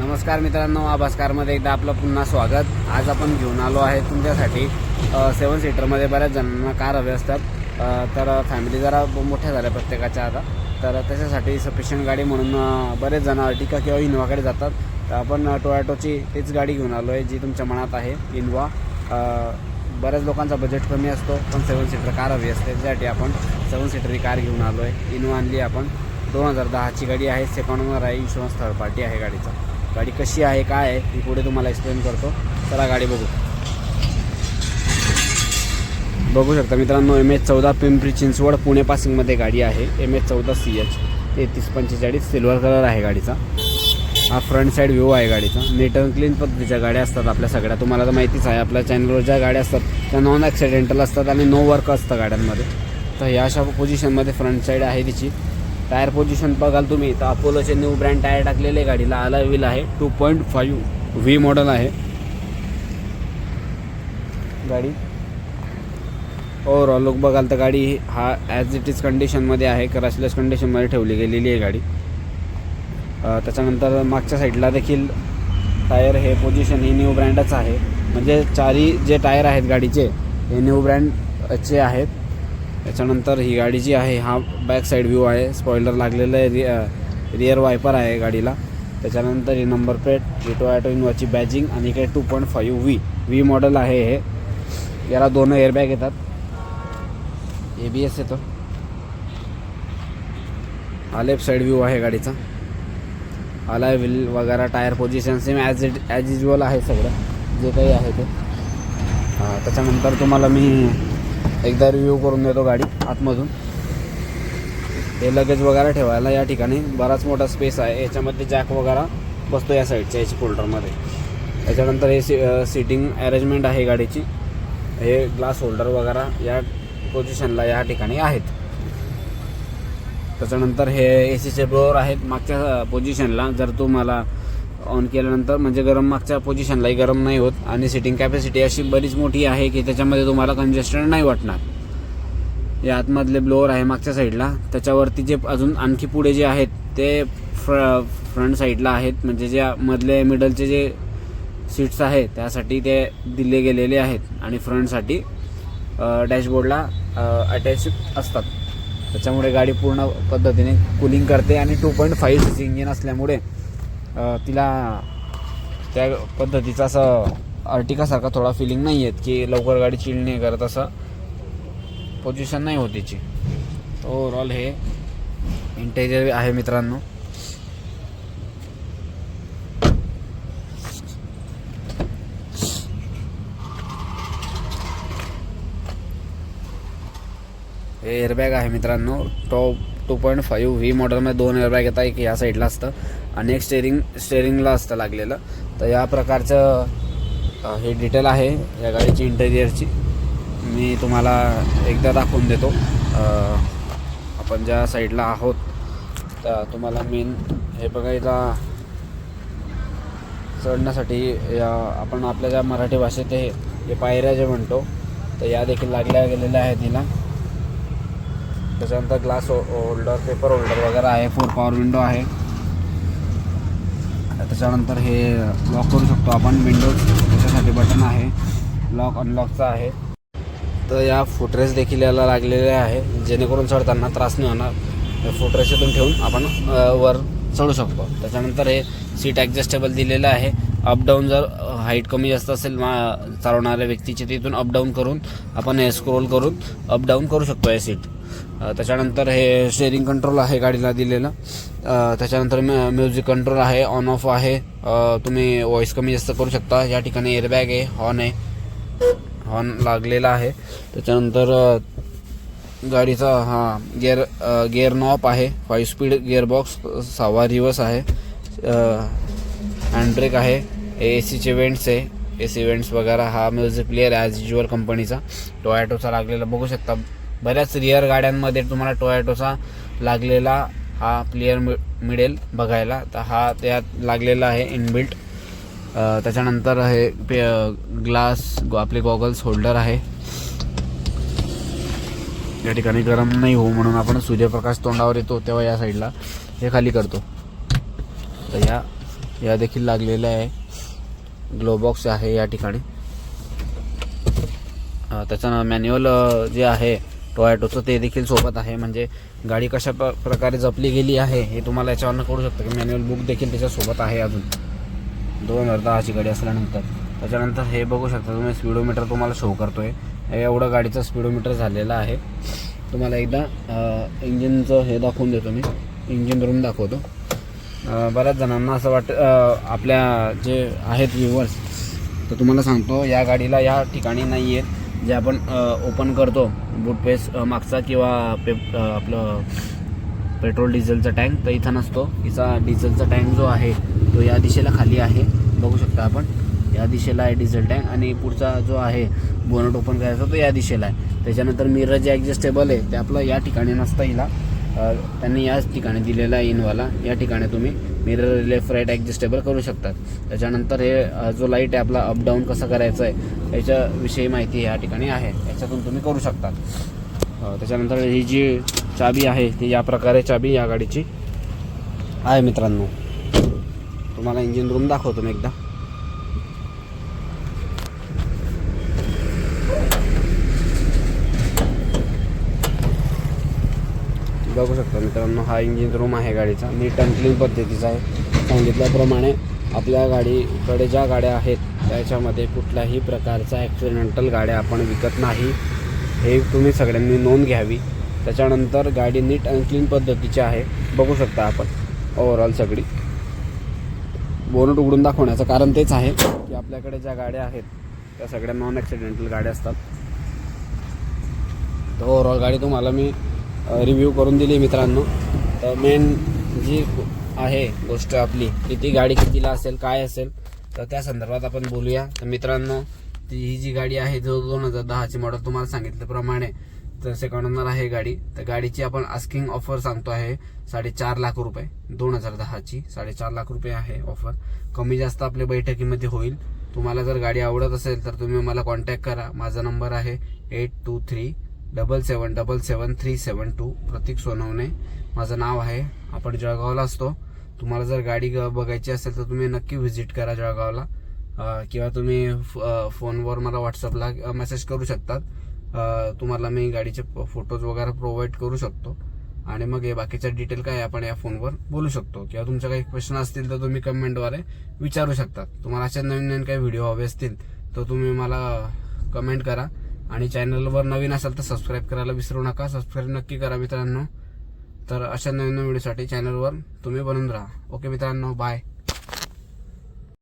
नमस्कार मित्रांनो आभासकारमध्ये एकदा आपलं पुन्हा स्वागत. आज आपण घेऊन आलो आहे तुमच्यासाठी सेवन सीटरमध्ये बऱ्याच जणांना कार हवे असतात. तर फॅमिली जरा मोठ्या झाल्या प्रत्येकाच्या आता. तर त्याच्यासाठी सफिशियंट गाडी म्हणून बरेच जण अर्टिका किंवा इनोवाकडे जातात. तर आपण अ, टोयॅटोची तीच गाडी घेऊन आलो आहे जी तुमच्या मनात आहे इनोवा बऱ्याच लोकांचा बजेट कमी असतो पण सेवन सीटर कार हवी असते. त्यासाठी आपण सेवन सीटर ही कार घेऊन आलो आहे. इनोवा आणली आपण. दोन हजार दहाची गाडी आहे सेकंड ओनर आहे इन्शुरन्स थर्ड पार्टी आहे गाडीचा. गाडी कशी आहे काय आहे मी पुढे तुम्हाला एक्सप्लेन करतो. चला गाडी बघू. बघू शकता मित्रांनो एम एच चौदा पिंपरी चिंचवड पुणे पासिंगमध्ये गाडी आहे. एम एच चौदा सी एच तेहतीस पंचेचाळीस सिल्वर कलर आहे गाडीचा. हा फ्रंट साईड व्ह्यू आहे गाडीचा. नीट अँड क्लीन पद्धतीच्या गाड्या असतात आपल्या सगळ्या. तुम्हाला तर माहितीच आहे आपल्या चॅनलवर ज्या गाड्या असतात त्या नॉन ॲक्सिडेंटल असतात आणि नो वर्क असतं गाड्यांमध्ये. तर ह्या अशा पोझिशनमध्ये फ्रंट साईड आहे तिची. टायर पोझिशन बघाल तुम्ही तर अपोलोचे न्यू ब्रँड टायर टाकलेले गाडीला. आला व्हील आहे two point five V model आहे. गाडी. ओव्हरऑल लुक बघाल तर गाडी हा ॲज इट इज कंडिशनमध्ये आहे क्रशलेस कंडिशनमध्ये ठेवली गेलेली आहे गाडी. त्याच्यानंतर मागच्या साईडला देखील टायर हे पोझिशन ही न्यू ब्रँडच आहे. म्हणजे चारी जे टायर आहेत गाडीचे हे न्यू ब्रँडचे आहेत. त्याच्यानंतर ही गाडी जी आहे हा बॅक साईड व्ह्यू आहे. स्पॉइलर लागलेलं आहे रि रिअर वायपर आहे गाडीला. त्याच्यानंतर ही नंबर प्लेट ही टोयॅटो इनोवाची बॅजिंग आणि इकडे two point five V V model आहे हे. याला दोन एअरबॅग येतात. ए बी एस येतो. हा लेफ्ट साईड व्ह्यू आहे गाडीचा. आला व्हील वगैरे tyre position same as it as usual आहे सगळं. जे काही आहे ते. त्याच्यानंतर तुम्हाला मी एकदा रिव्ह्यू करून देतो गाडी आतमधून. हे लगेज वगैरे ठेवायला या ठिकाणी बराच मोठा स्पेस आहे. याच्यामध्ये जॅक वगैरे बसतो या साईडच्या याची फोल्डरमध्ये त्याच्यानंतर हे सी सिटिंग अरेंजमेंट आहे गाडीची. हे ग्लास होल्डर वगैरे या पोझिशनला या ठिकाणी आहेत. त्याच्यानंतर हे ए सीचे ब्लोअर आहेत. मागच्या पोझिशनला जर तुम्हाला ऑन केल्यानंतर म्हणजे गरम मागच्या पोझिशनलाही गरम नाही होत. आणि सिटिंग कॅपॅसिटी अशी बरीच मोठी आहे की त्याच्यामध्ये तुम्हाला कंजेस्टेड नाही वाटणार. या आतमधले ब्लोअर आहे मागच्या साईडला त्याच्यावरती जे अजून आणखी पुढे जे आहेत ते फ्र फ्रंट साईडला आहेत. म्हणजे ज्या मधले मिडलचे जे सीट्स आहेत त्यासाठी ते दिले गेलेले आहेत. आणि फ्रंटसाठी डॅशबोर्डला अटॅच असतात. त्याच्यामुळे गाडी पूर्ण पद्धतीने कुलिंग करते आणि two point five C C engine असल्यामुळे तिला त्या पद्धतीचा असं अर्टिकासारखा थोडा फिलिंग नाही येत की लवकर गाडी चिल नाही करत असं. पोझिशन नाही होत तिची. ओव्हरऑल हे इंटेरियर आहे मित्रांनो. हे एअरबॅग आहे मित्रांनो. Top two point five V मॉडेलमध्ये दोन एअरबॅग येतात. एक या साईडला असतं. आणि एक स्टेरिंग स्टेरिंगला असतं लागलेलं. तर या प्रकारचं हे डिटेल आहे या गाडीची इंटेरियरची मी तुम्हाला एकदा दाखवून देतो. आपण ज्या साईडला आहोत त्या तुम्हाला मेन हे बघायला चढण्यासाठी या आपण आपल्या ज्या मराठी भाषेत हे हे पायऱ्या जे म्हणतो तर या देखील लागल्या गेलेल्या आहेत तिला त्याच्यानंतर ग्लास होल्डर पेपर होल्डर वगैरे आहे फोर पॉवर विंडो आहे. त्याच्यानंतर हे लॉक करू शकतो आपण. विंडोज त्याच्यासाठी बटन आहे. लॉक अनलॉकचा आहे. तर या फुटरेस देखील याला लागलेले आहे. जेणेकरून चढताना त्रास नाही होणार. फुटरेस इथून ठेवून आपण वर चढू शकतो. त्याच्यानंतर हे सीट ॲडजस्टेबल दिलेलं आहे. अपडाऊन जर हाईट कमी जास्त असेल मा चालवणाऱ्या व्यक्तीची तिथून अपडाऊन करून आपण हे स्क्रोल करून अपडाऊन करू शकतो हे सीट त्याच्यानंतर हे स्टेअरिंग कंट्रोल आहे गाडीला दिलेलं. त्याच्यानंतर म्युझिक कंट्रोल आहे ऑन ऑफ आहे. तुम्ही व्हॉईस कमी जास्त करू शकता. या ठिकाणी एअरबॅग आहे हॉर्न आहे. हॉर्न लागलेला आहे. त्याच्यानंतर गाडीचा हा गिअर गिअर नॉप आहे. फाईव्ह स्पीड गिअरबॉक्स सहावा रिवर्स आहे. हँडब्रेक आहे. ए सीचे वेंट्स आहे. ए सी वेंट्स वगैरे हा म्युझिक प्लेअर ॲज युजल कंपनीचा टोयॅटोचा लागलेला बघू शकता. बऱ्याच रिअर गाड्यांमध्ये तुम्हाला टोयॅटोचा लागलेला हा प्लेअर मि मिळेल बघायला. तर हा त्यात लागलेला आहे इनबिल्ट त्याच्यानंतर हे पे ग्लास आपले गॉगल्स होल्डर आहे. या ठिकाणी गरम नाही हो म्हणून आपण सूर्यप्रकाश तोंडावर येतो तेव्हा या साईडला हे खाली करतो. तर या या देखील लागलेलं आहे. ग्लोबॉक्स आहे या ठिकाणी. त्याच्यानं त्याचं मॅन्युअल जे आहे टोयॅटोचं ते देखील सोबत आहे. म्हणजे गाडी कशा प्र प्रकारे जपली गेली आहे हे तुम्हाला याच्यावरनं कळू शकतं की मॅन्युअल बुक देखील त्याच्यासोबत आहे अजून. दोन अर्धा अशी गाडी असल्यानंतर. त्याच्यानंतर हे बघू शकता तुम्ही स्पीडोमीटर तुम्हाला शो करतोय. आहे एवढं गाडीचं स्पीडोमीटर झालेलं आहे. तुम्हाला एकदा इंजिनचं हे दाखवून देतो मी. इंजिन रूम दाखवतो. बऱ्याच जणांना असं वाटतं आपल्या जे आहेत व्ह्युअर्स तर तुम्हाला सांगतो या गाडीला या ठिकाणी नाही आहेत जे आपण ओपन करतो बूट मागचा किंवा पे आपलं पेट्रोल डिझेलचा टँक तर इथं नसतो. हिचा डिझेलचा टँक जो आहे तो या दिशेला खाली आहे. बघू शकता आपण. या दिशेला आहे डिझेल टँक आणि पुढचा जो आहे बोनट ओपन करायचा तो या दिशेला आहे. त्याच्यानंतर मिरर जे ॲडजस्टेबल आहे ते आपलं या ठिकाणी नसतं हिला. त्यांनी याच ठिकाणी दिलेला आहे इनवाला या ठिकाणी तुम्ही मिरर लेफ्ट राईट ॲडजस्टेबल करू शकतात. त्याच्यानंतर हे जो लाइट आहे आपला अपडाऊन कसा करायचा आहे याच्याविषयी माहिती या ठिकाणी आहे. याच्यातून तुम्ही करू शकता त्याच्यानंतर ही जी चाबी आहे ती या प्रकारे चाबी या गाडीची आहे मित्रांनो. तुम्हाला इंजिन रूम दाखवतो मी एकदा. बघू शकता मित्रांनो हा इंजिन रूम आहे गाडीचा. नीट अँड क्लीन पद्धतीचा आहे. सांगितल्याप्रमाणे आपल्या गाडीकडे ज्या गाड्या आहेत त्याच्यामध्ये कुठल्याही प्रकारचा ॲक्सिडेंटल गाड्या आपण विकत नाही. हे तुम्ही सगळ्यांनी नोंद घ्यावी. त्याच्यानंतर गाडी नीट अँड क्लीन पद्धतीची आहे. बघू शकता आपण ओव्हरऑल सगळी. बोनट उघडून दाखवण्याचं कारण तेच आहे की आपल्याकडे ज्या गाड्या आहेत त्या सगळ्या नॉन ॲक्सिडेंटल गाड्या असतात. तर ओव्हरऑल गाडी तुम्हाला मी रिव्ह्यू करून दिली मित्रांनो. तर मेन जी आहे गोष्ट आपली की ती गाडी कितीला असेल काय असेल तर त्या संदर्भात आपण बोलूया. तर मित्रांनो ती ही जी गाडी आहे जो दोन हजार दहाची मॉडेल तुम्हाला सांगितल्याप्रमाणे तर सेकंड ओनर आहे गाडी. तर गाडीची आपण आस्किंग ऑफर सांगतो आहे साडेचार लाख रुपये. दोन हजार दहाची साडेचार लाख रुपये आहे ऑफर कमी जास्त आपल्या बैठकीमध्ये होईल. तुम्हाला जर गाडी आवडत असेल तर तुम्ही मला कॉन्टॅक्ट करा. माझा नंबर आहे eight two three double seven double seven three seven two Prateek Sonawane माझं नाव आहे. आपण जळगावला असतो. तुम्हाला जर गाडी बघायची असेल तर तुम्ही नक्की व्हिजिट करा जळगावला. किंवा तुम्ही फ- फोनवर मला व्हॉट्सअपला मेसेज करू शकतात. तुम्हाला मी गाडीचे फोटोज वगैरे प्रोव्हाइड करू शकतो. आणि मग हे बाकीच्या डिटेल काय आपण या फोनवर बोलू शकतो. किंवा तुमचे काही प्रश्न असतील तर तुम्ही कमेंटद्वारे विचारू शकतात. तुम्हाला अशा नवीन नवीन काही व्हिडिओ हवे असतील तर तुम्ही मला कमेंट करा. आणि चॅनलवर नवीन असाल तर सबस्क्राईब करायला विसरू नका. सबस्क्राईब नक्की करा मित्रांनो. तर अशा नवीन नवीन व्हिडिओसाठी चॅनलवर तुम्ही बनून राहा. ओके मित्रांनो बाय